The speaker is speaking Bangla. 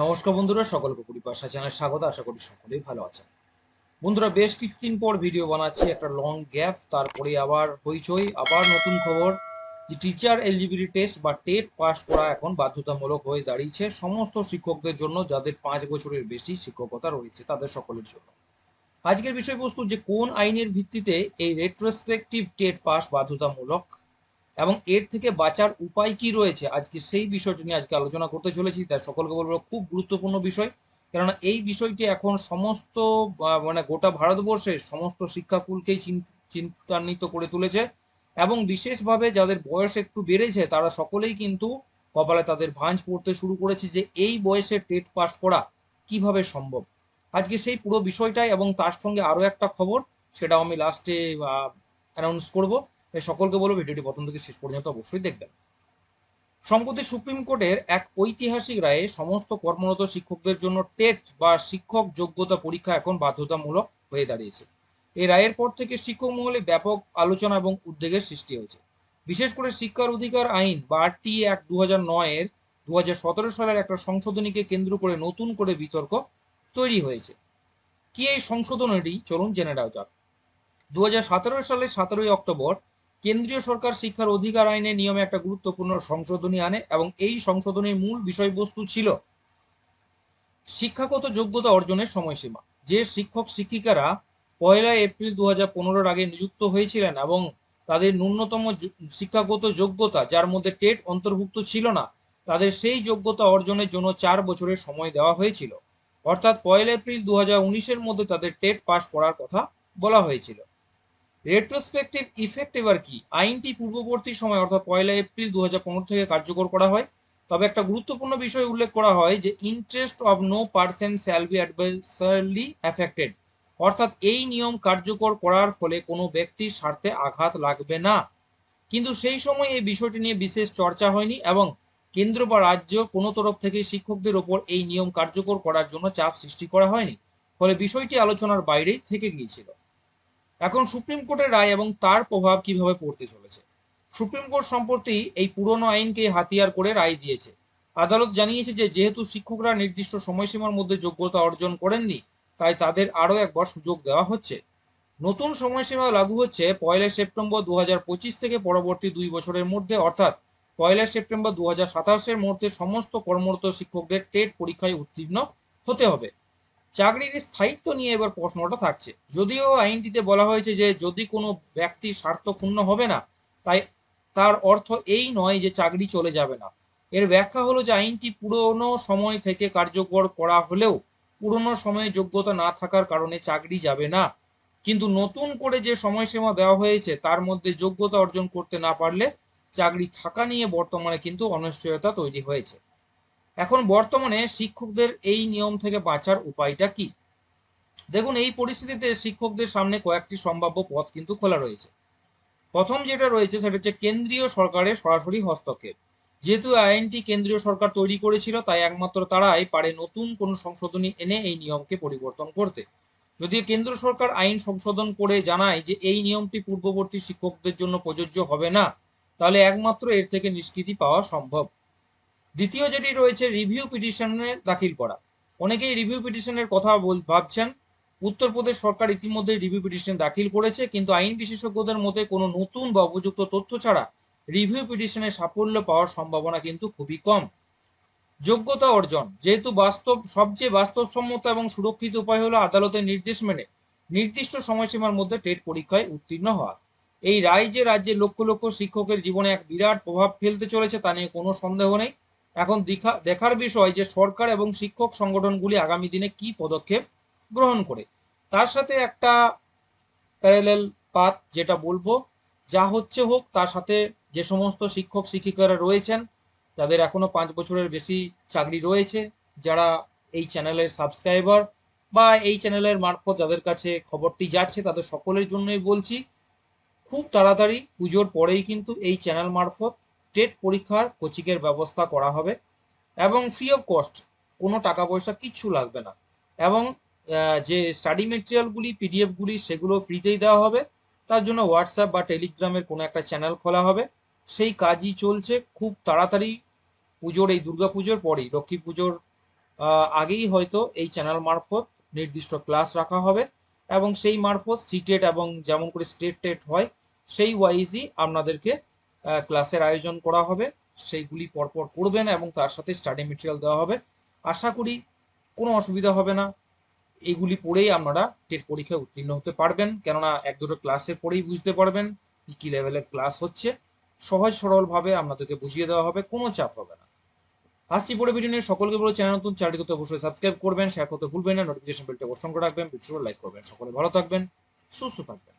নমস্কার বন্ধুরা, সকলকে পরিপাশা চ্যানেল স্বাগত, আশা করি সকলেই ভালো আছেন। বন্ধুরা, বেশ কিছুদিন পর ভিডিও বানাচ্ছি একটা লং গ্যাপ তারপরে আবার হইচই, আবার নতুন খবর। যে টিচার এলিজিবিলিটি টেস্ট বা টেট পাস করা এখন বাধ্যতামূলক হয়ে দাঁড়িয়েছে সমস্ত শিক্ষকদের জন্য, যাদের পাঁচ বছরের বেশি শিক্ষকতা রয়েছে তাদের সকলের জন্য। আজকের বিষয়বস্তু যে কোন আইনের ভিত্তিতে এই রেট্রোস্পেক্টিভ টেট পাস বাধ্যতামূলক এবং এর থেকে বাঁচার উপায় কি রয়েছে? আজকে সেই বিষয়টি নিয়ে আজকে আলোচনা করতে চলেছি। তাই সকলকে বলব খুব গুরুত্বপূর্ণ বিষয়। কেননা এই বিষয়টি এখন সমস্ত মানে গোটা ভারতবর্ষের সমস্ত শিক্ষাকুলকেই চিন- চিন্তান্বিত করে তুলেছে। এবং বিশেষভাবে যাদের বয়স একটু বেড়েছে, তারা সকলেই কিন্তু কপালে তাদের ভাঁজ পড়তে শুরু করেছে যে এই বয়সে টেট পাস করা কীভাবে সম্ভব? আজকে সেই পুরো বিষয়টাই এবং তার সঙ্গে আরও একটা খবর, সেটাও আমি লাস্টে অ্যানাউন্স করব। তাই সকলকে বলব ভিডিওটি প্রথম থেকে শেষ পর্যন্ত অবশ্যই দেখবেন। সম্প্রতি সুপ্রিম কোর্টের এক ঐতিহাসিক রায়ে সমস্ত কর্মরত শিক্ষকদের জন্য টেট বা শিক্ষক যোগ্যতা পরীক্ষা এখন বাধ্যতামূলক হয়ে দাঁড়িয়েছে। এই রায়ের পর থেকে শিক্ষক মহলে ব্যাপক আলোচনা এবং উদ্বেগের সৃষ্টি হয়েছে। বিশেষ করে শিক্ষার অধিকার আইন বা টি এক দু হাজার নয়ের দু হাজার সতেরো সালের একটা সংশোধনীকে কেন্দ্র করে নতুন করে বিতর্ক তৈরি হয়েছে। কি এই সংশোধনীটি? চলুন জেনে নেওয়া যাক। দুই হাজার সতেরো সালের সতেরোই অক্টোবর কেন্দ্রীয় সরকার শিক্ষার অধিকার আইনে নিয়মে একটা গুরুত্বপূর্ণ সংশোধনী আনে এবং এই সংশোধনীর মূল বিষয়বস্তু ছিল শিক্ষাগত যোগ্যতা অর্জনের সময়সীমা। যে শিক্ষক শিক্ষিকারা পয়লা এপ্রিল দু হাজার আগে নিযুক্ত হয়েছিলেন এবং তাদের ন্যূনতম শিক্ষাগত যোগ্যতা, যার মধ্যে টেট অন্তর্ভুক্ত ছিল না, তাদের সেই যোগ্যতা অর্জনের জন্য চার বছরের সময় দেওয়া হয়েছিল। অর্থাৎ পয়লা এপ্রিল দু হাজার মধ্যে তাদের টেট পাস করার কথা বলা হয়েছিল। রেট্রোস্পেক্টিভ ইফেক্ট এবার কি? আইনটি পূর্ববর্তী সময়, অর্থাৎ পয়লা এপ্রিল দুই হাজার পনেরো থেকে কার্যকর করা হয়। তবে একটা গুরুত্বপূর্ণ বিষয় উল্লেখ করা হয় যে interest of no person shall be adversely affected অর্থাৎ এই নিয়ম কার্যকর করার ফলে কোনো ব্যক্তির স্বার্থে আঘাত লাগবে না। কিন্তু সেই সময় এই বিষয়টি নিয়ে বিশেষ চর্চা হয়নি এবং কেন্দ্র বা রাজ্য কোনো তরফ থেকে শিক্ষকদের ওপর এই নিয়ম কার্যকর করার জন্য চাপ সৃষ্টি করা হয়নি। ফলে বিষয়টি আলোচনার বাইরেই থেকে গিয়েছিল। এখন সুপ্রিম কোর্টের রায় এবং তার প্রভাব কীভাবে পড়তে চলেছে? সুপ্রিম কোর্ট সম্প্রতি এই পুরনো আইনকে হাতিয়ার করে রায় দিয়েছে। আদালত জানিয়েছে যে, যেহেতু শিক্ষকরা নির্দিষ্ট সময়সীমার মধ্যে যোগ্যতা অর্জন করেননি, তাই তাদের আরও একবার সুযোগ দেওয়া হচ্ছে। নতুন সময়সীমা লাগু হচ্ছে পয়লা সেপ্টেম্বর দু হাজার পঁচিশ থেকে পরবর্তী দুই বছরের মধ্যে, অর্থাৎ পয়লা সেপ্টেম্বর দু হাজার সাতাশের মধ্যে সমস্ত কর্মরত শিক্ষকদের টেট পরীক্ষায় উত্তীর্ণ হতে হবে। চাকরির স্থায়িত্ব নিয়ে এবার প্রশ্নটা থাকছে। যদিও আইনটিতে বলা হয়েছে যে যদি কোনো ব্যক্তি স্বার্থপূর্ণ হবে না, তাই তার অর্থ এই নয় যে চাকরি চলে যাবে না। এর ব্যাখ্যা হলো যে আইনটি পুরনো সময় থেকে কার্যকর করা হলেও পুরনো সময়ে যোগ্যতা না থাকার কারণে চাকরি যাবে না। কিন্তু নতুন করে যে সময়সীমা দেওয়া হয়েছে, তার মধ্যে যোগ্যতা অর্জন করতে না পারলে চাকরি থাকা নিয়ে বর্তমানে কিন্তু অনিশ্চয়তা তৈরি হয়েছে। এখন বর্তমানে শিক্ষকদের এই নিয়ম থেকে বাঁচার উপায়টা কি? দেখুন, এই পরিস্থিতিতে শিক্ষকদের সামনে কয়েকটি সম্ভাব্য পথ কিন্তু খোলা রয়েছে। প্রথম যেটা রয়েছে সেটা হচ্ছে কেন্দ্রীয় সরকারের সরাসরি হস্তক্ষেপ। যেহেতু আইনটি কেন্দ্রীয় সরকার তৈরি করেছিল, তাই একমাত্র তারাই পারে নতুন কোনো সংশোধনী এনে এই নিয়মকে পরিবর্তন করতে। যদিও কেন্দ্র সরকার আইন সংশোধন করে জানায় যে এই নিয়মটি পূর্ববর্তী শিক্ষকদের জন্য প্রযোজ্য হবে না, তাহলে একমাত্র এর থেকে নিষ্কৃতি পাওয়া সম্ভব। দ্বিতীয় যেটি রয়েছে রিভিউ পিটিশনে দাখিল করা। অনেকেই রিভিউ পিটিশনের কথা ভাবছেন। উত্তরপ্রদেশ সরকার ইতিমধ্যে রিভিউ পিটিশন দাখিল করেছে, কিন্তু আইন বিশেষজ্ঞদের মতে কোনো নতুন বা উপযুক্ত তথ্য ছাড়া রিভিউ পিটিশনে সাফল্য পাওয়ার সম্ভাবনা কিন্তু খুবই কম। যোগ্যতা অর্জন, যেহেতু বাস্তব, সবচেয়ে বাস্তবসম্মত এবং সুরক্ষিত উপায় হলো আদালতের নির্দেশ মেনে নির্দিষ্ট সময়সীমার মধ্যে টেট পরীক্ষায় উত্তীর্ণ হওয়া। এই রায় যে রাজ্যের লক্ষ লক্ষ শিক্ষকের জীবনে এক বিরাট প্রভাব ফেলতে চলেছে তা নিয়ে কোনো সন্দেহ নেই। এখন দেখা- দেখার বিষয় যে সরকার এবং শিক্ষক সংগঠনগুলি আগামী দিনে কি পদক্ষেপ গ্রহণ করে। তার সাথে একটা প্যারালেল পাথ যেটা বলব, যা হচ্ছে হোক, তার সাথে যে সমস্ত শিক্ষক শিক্ষিকারা রয়েছেন, যাদের এখনও পাঁচ বছরের বেশি চাকরি রয়েছে, যারা এই চ্যানেলের সাবস্ক্রাইবার বা এই চ্যানেলের মারফত যাদের কাছে খবরটি যাচ্ছে, তাদের সকলের জন্যই বলছি, খুব তাড়াতাড়ি পুজোর পরেই কিন্তু এই চ্যানেল মারফত টেট পরীক্ষার কোচিংয়ের ব্যবস্থা করা হবে এবং ফ্রি অফ কস্ট কোনো টাকা পয়সা কিচ্ছু লাগবে না। এবং যে স্টাডি মেটেরিয়ালগুলি পিডিএফগুলি সেগুলো ফ্রিতেই দেওয়া হবে। তার জন্য হোয়াটসঅ্যাপ বা টেলিগ্রামের কোনো একটা চ্যানেল খোলা হবে। সেই কাজই চলছে খুব তাড়াতাড়ি। পুজোর, এই দুর্গা পুজোর পরেই, লক্ষ্মী পুজোর আগেই হয়তো এই চ্যানেল মারফত নির্দিষ্ট ক্লাস রাখা হবে। এবং সেই মারফত সিটেট এবং যেমন করে স্টেট টেট হয়, সেই ওয়াইজই আপনাদেরকে ক্লাসের আয়োজন করা হবে। সেইগুলি পরপর করবেন এবং তার সাথে স্টাডি মেটেরিয়াল দেওয়া হবে। আশা করি কোনো অসুবিধা হবে না। এগুলি পড়েই আপনারা টেট পরীক্ষায় উত্তীর্ণ হতে পারবেন। কেননা এক দুটো ক্লাসে পড়েই বুঝতে পারবেন কি কি লেভেলের ক্লাস হচ্ছে। সহজ সরলভাবে আপনাদেরকে বুঝিয়ে দেওয়া হবে, কোনো চাপ হবে না। আসছি পরে ভিডিও নিয়ে। সকলকে বলে চ্যানেল নতুন চ্যানেলটি করতে অবশ্যই সাবস্ক্রাইব করবেন শেয়ার করতে ভুলবেন না নোটিফিকেশন বেলটা অবশ্যই রাখবেন ভিডিও লাইক করবেন। সকলে ভালো থাকবেন, সুস্থ থাকবেন।